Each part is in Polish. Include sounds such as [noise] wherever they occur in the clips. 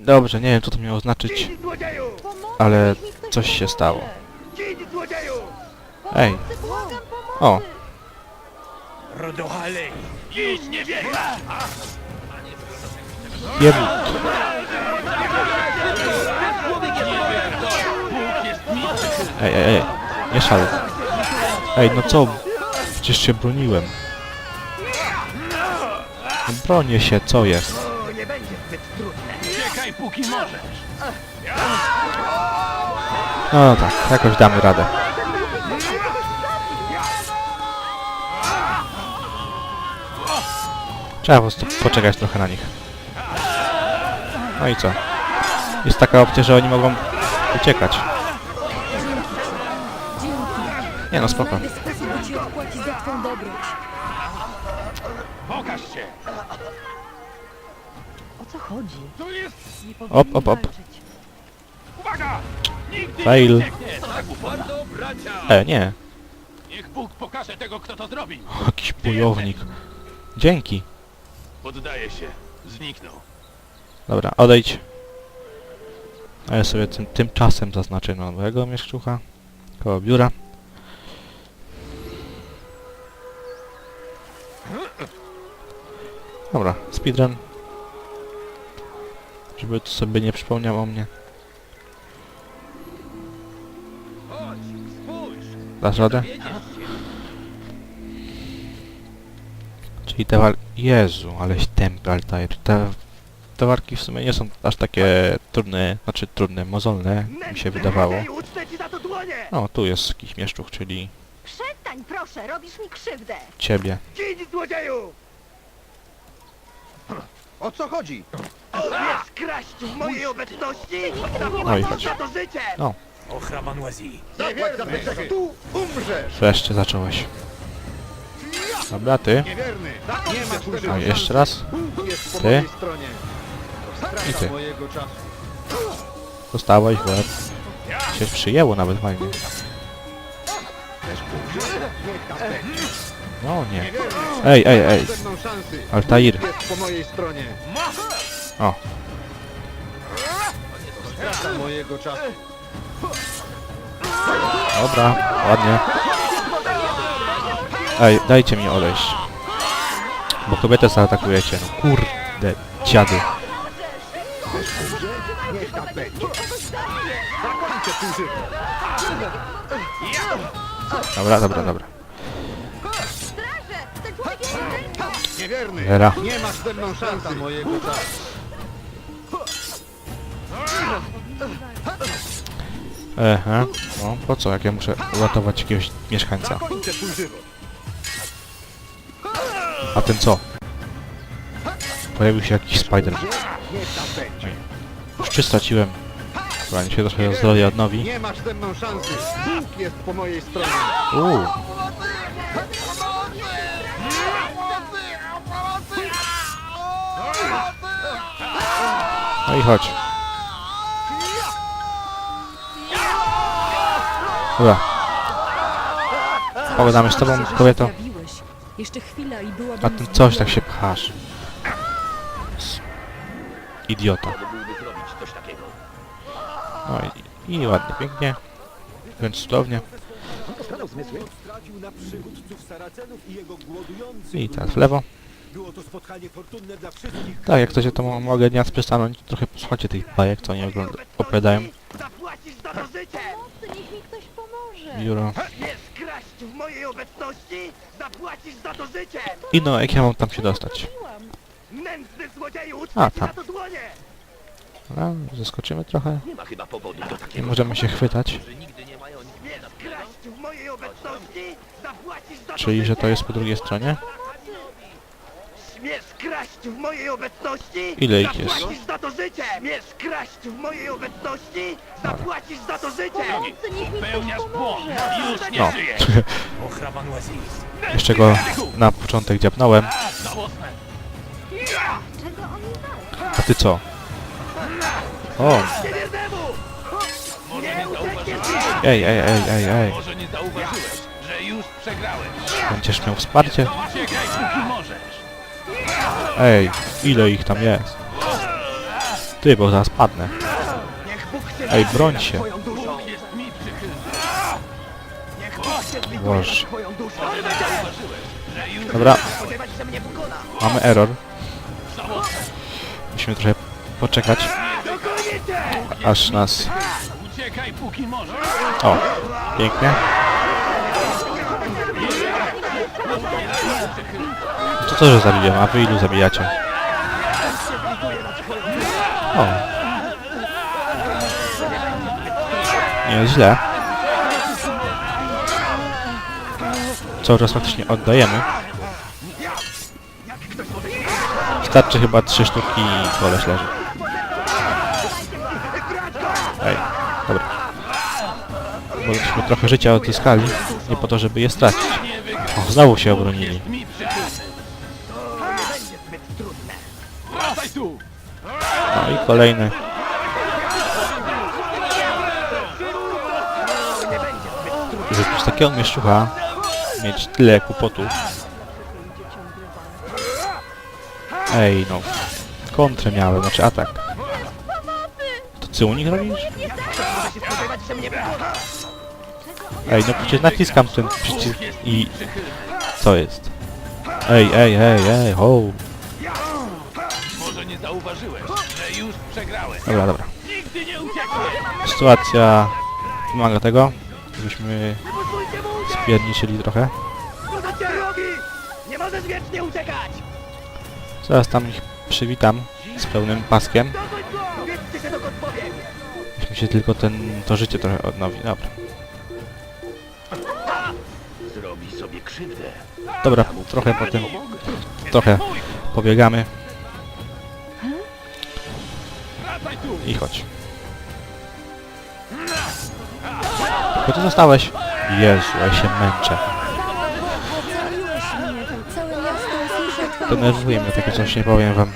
Dobrze, nie wiem co to miało znaczyć, ale coś się stało. Ej. O. Rodohalej! Nie biega! Ej, ej, ej. Nie szal. Ej, no co? Przecież się broniłem. Bronię się, co jest? Będzie zbyt trudne. Uciekaj póki możesz! No tak, jakoś damy radę. Trzeba po prostu poczekać trochę na nich. No i co? Jest taka opcja, że oni mogą uciekać. Nie no, spoko. Znajdę sposób, by ci odpłacić za twą dobroć. Pokaż się! O co chodzi? Tu jest... Nie Op, powinni op, op. walczyć. Uwaga! Nigdy Fail. nie ucieknie! Tak upadł, bracia! E, nie. Niech Bóg pokaże tego, kto to zrobił! Jakiś bojownik. Dzięki. Poddaje się. Zniknął. Dobra, odejdź. A ja sobie tym, tymczasem zaznaczę nowego mieszczucha. Koło biura. Dobra, speedrun. Żeby tu sobie nie przypomniał o mnie. Chodź, spójrz! Dasz radę? Czyli te walki... Jezu, aleś tępy Altair. Te, te walki w sumie nie są aż takie trudne, znaczy trudne, mozolne, mi się wydawało. Złodzieju, Ucztę ci za to dłonie! O, tu jest jakiś mieszczuch, czyli Przestań, proszę, robisz mi krzywdę. ciebie. Złodzieju! O co chodzi? Umiesz kraść w mojej obecności? Oj, chodź. to życie! No. Ochra Manuazji. Te Tu umrzesz! Wreszcie zacząłeś. Dobra, ty. Niewierny! Nie masz O, tego jeszcze raz. Bóg jest po Ty. mojej stronie. To I ty. mojego czasu. Dostałeś w łeb. Się przyjęło nawet fajnie. No nie. Ej, ej, ej. Altair. Po mojej stronie. O. Mojego czasu. Dobra, ładnie. Ej, dajcie mi odejść. Bo kobietę zaatakujecie. No kurde, dziady. Niech. Dobra, dobra, dobra. Niewierny! Nie masz ze mną szansy mojego czasu. Ehe. No, po co, jak ja muszę uratować jakiegoś mieszkańca? Zakończę twój żywot. A ten co? Pojawił się jakiś spider. Tak będzie. Już trzy straciłem. Chyba mi się trochę zdrowie odnowi. Nie masz ze mną szansy. Bóg jest po mojej stronie. Uuu. No i chodź. Dobra. Pogadamy z tobą, kobieto. Jeszcze chwila i byłabym A ty coś tak się pchasz. Idiota. No i, i ładnie, pięknie. Więc cudownie. i teraz w lewo. Było to spotkanie fortunne dla wszystkich. Tak, jak chcecie to mo- mogę nieraz przystanąć. Trochę posłuchajcie tych bajek, co oni ogląda- opowiadają. Zapłacisz za to życie! Pomocy, niech mi ktoś pomoże. Biuro. Śmiesz kraść w mojej obecności? Zapłacisz za to życie! I no, jak ja mam tam się dostać? Zrobiłam. Nędzny złodzieju, A, tam. Dobra, zaskoczymy trochę. Nie ma chyba powodu do Nie takiego. możemy się chwytać. kraść w mojej obecności? Zapłacisz za to Czyli, że to jest po drugiej stronie? Śmiesz kraść w mojej obecności? Ile ich jest? Zapłacisz za to życie! Śmiesz kraść w mojej obecności? Zapłacisz za to życie! Pomocy, niech mi ktoś Pełniasz błąd. pomoże. Już nie No. Manuazji. Jeszcze go na początek dziabnąłem. Żałosne. Czego on mi dał? A ty co? O, ej, ej, ej, ej, ej. Będziesz miał wsparcie? Ej, ile ich tam jest? Ty, bo zaraz padnę. Ej, broń się. twoją Boże. Dobra, mamy error. Musimy trochę poczekać, aż nas... O, pięknie. To co, że zabiłem, a wy ilu zabijacie? O. Nie jest źle. Faktycznie oddajemy. Wystarczy chyba trzy sztuki i koleś leży. Bo trochę życia odzyskali, nie po to, żeby je stracić. O, znowu się obronili. No i kolejny. Żeby z takiego mieszczucha mieć tyle kłopotów. Ej, no. Kontrę miałem, znaczy atak. To ty u nich robisz? Ej, no przecież naciskam ten przycisk i... Co jest? Ej, ej, ej, ej, ho. Może nie zauważyłeś, że już przegrałeś. Dobra, dobra. Nigdy nie uciekniesz! Sytuacja wymaga tego, żebyśmy spierniczyli trochę. Nie możesz wiecznie uciekać! Zaraz tam ich przywitam z pełnym paskiem. Mi się tylko ten, to życie trochę odnowi. Dobra. Dobra, trochę potem, trochę pobiegamy i chodź. Tylko ty zostałeś? Jezu, ja się męczę. Denerwuje mnie takie coś, nie powiem wam.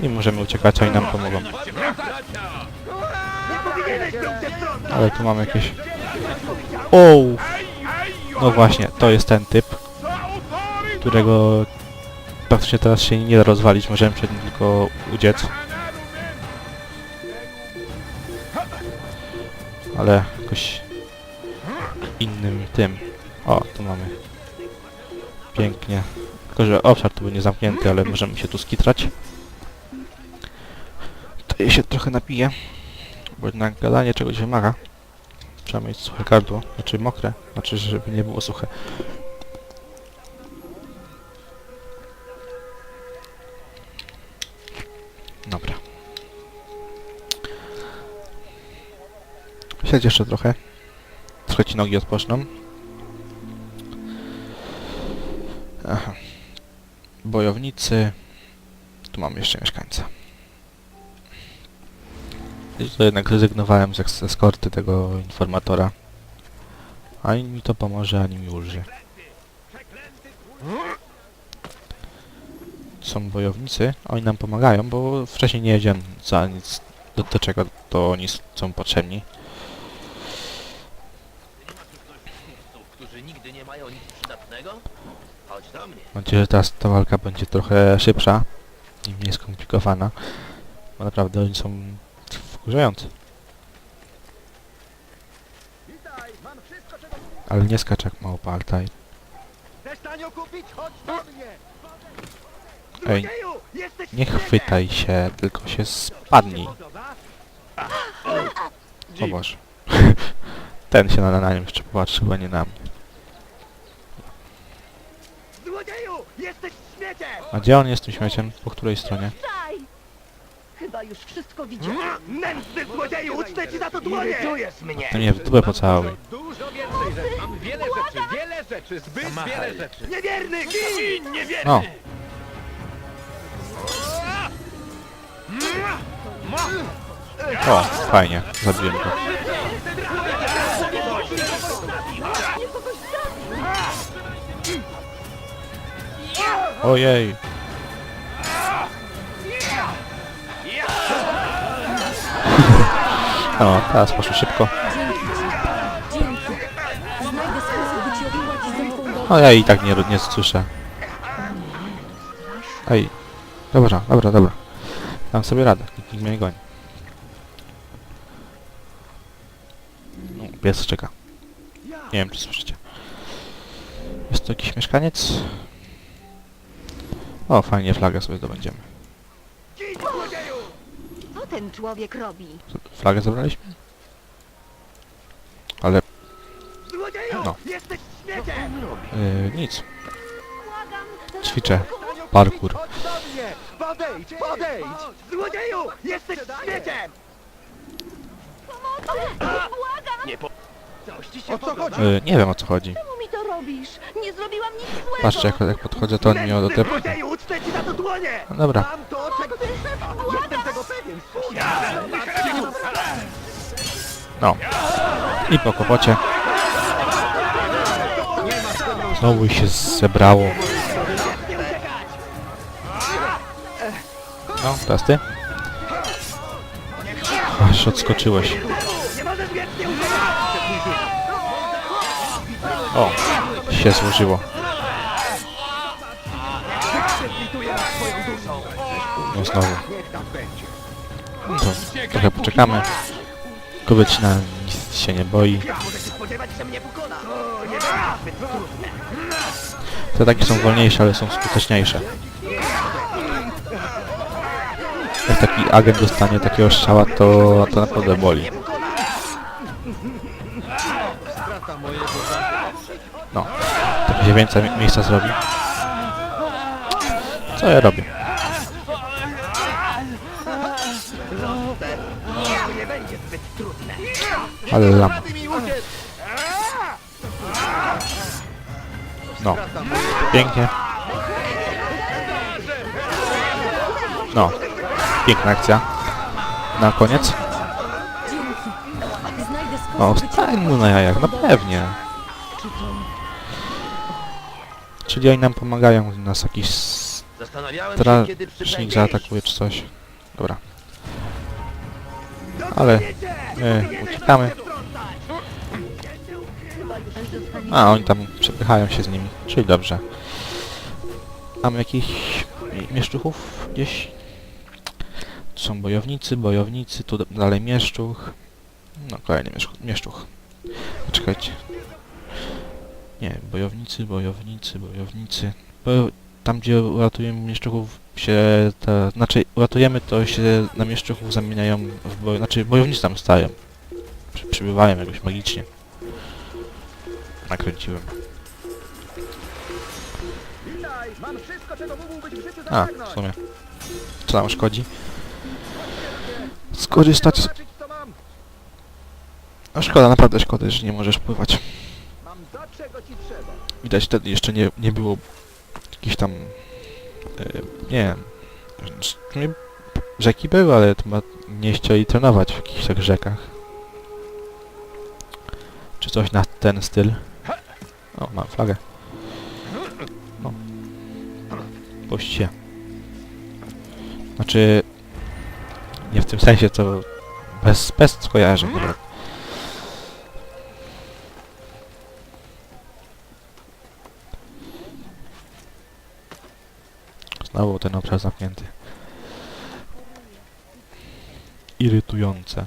I możemy uciekać, oni nam pomogą. Ale tu mamy jakieś... O! No właśnie, to jest ten typ, którego praktycznie teraz się nie da rozwalić, możemy przed nim tylko uciec. Ale jakoś innym tym. O, tu mamy. Pięknie. Tylko, że obszar tu będzie zamknięty, ale możemy się tu skitrać. To się trochę napije, bo jednak gadanie czegoś wymaga. Trzeba mieć suche gardło, znaczy mokre, znaczy żeby nie było suche. Dobra. Siedź jeszcze trochę. Trochę ci nogi odpoczną. Aha. Bojownicy. Tu mam jeszcze mieszkańca. To jednak zrezygnowałem z eskorty tego informatora. Ani mi to pomoże, ani mi ulży. Są bojownicy, oni nam pomagają, bo wcześniej nie wiedziałem za nic, do, do czego to oni są potrzebni. Mam nadzieję, że teraz ta walka będzie trochę szybsza i mniej skomplikowana. Bo naprawdę oni są czego Ale nie skacz jak małpa Altaj. mnie! Ej, nie chwytaj się, tylko się spadnij. O Boże. [laughs] Ten się na, na nim jeszcze popatrzył, a nie na mnie. A gdzie on jest tym śmieciem? Po której stronie? Już wszystko widziałem. Nędzny złodzieju! Ucztę ci za to dłonie! Irytujesz mnie! To nie w dupę pocałuj. Dużo więcej rzeczy. Mam wiele rzeczy, wiele rzeczy, zbyt wiele rzeczy. Niewierny! Gin! Niewierny! O! O, fajnie, zabiłem go. Ojej! O, teraz poszło szybko. O, ja i tak nie, nie słyszę. Hej. Dobra, dobra, dobra. Dam sobie radę. Nikt, nikt mnie nie goni. No, pies czeka. Nie wiem, czy słyszycie. Jest to jakiś mieszkaniec? O, fajnie, flagę sobie zdobędziemy. Ten człowiek robi? Flagę zabraliśmy? Ale Złodzieju! No. Yy, nic. Błagam, Ćwiczę. Parkour. Podejdź, podejdź! Złodzieju! Jesteś śmieciem! Nie po... Coś ci się O co chodzi? Yy, nie wiem o co chodzi. Robisz? Nie zrobiłam nic złego! Patrzcie, jak, jak podchodzę, to on mnie odepnie. Złodzieju, ci za to dłonie! No dobra. Mam to, czego trzeba! Jestem tego pewien! No. I po kłopocie. Znowu się zebrało. No, teraz ty. Aż odskoczyłeś. Nie możesz wiecznie uciekać! O, się złożyło. No znowu. To trochę poczekamy. Kobiecina nic się nie boi. Te takie są wolniejsze, ale są skuteczniejsze. Jak taki agent dostanie takiego strzała, to, to naprawdę boli. No, tak się więcej mi- miejsca zrobi. Co ja robię? To! Ale lam. No, pięknie. No, piękna akcja. Na koniec. dzięki. Znajdę O, sposób stań mu na jajach, no pewnie. Czyli oni nam pomagają, nas jakiś strażnik zaatakuje czy coś. Dobra. Ale my uciekamy. A, oni tam przepychają się z nimi, czyli dobrze. Mamy jakichś mi- mieszczuchów gdzieś? Tu są bojownicy, bojownicy, tu dalej mieszczuch. No, kolejny mieszczuch. mieszczuch. Nie, bojownicy, bojownicy, bojownicy. Bo tam gdzie uratujemy mieszczuchów się, te, znaczy uratujemy to się na mieszczuchów zamieniają w boj, znaczy bojownicy tam stają. Przy, przybywają jakoś magicznie. Nakręciłem. A, w sumie. Co nam szkodzi? Skorzystać! No szkoda, naprawdę szkoda, że nie możesz pływać. Mam to, czego ci trzeba! Widać wtedy jeszcze nie, nie było jakichś tam... E, nie wiem... Rzeki były, ale chyba nie chcieli trenować w jakichś tak rzekach. Czy coś na ten styl. O, mam flagę. O. Puść się. Znaczy... Nie w tym sensie, to bez, bez skojarzeń. Znowu ten obszar zamknięty. Irytujące.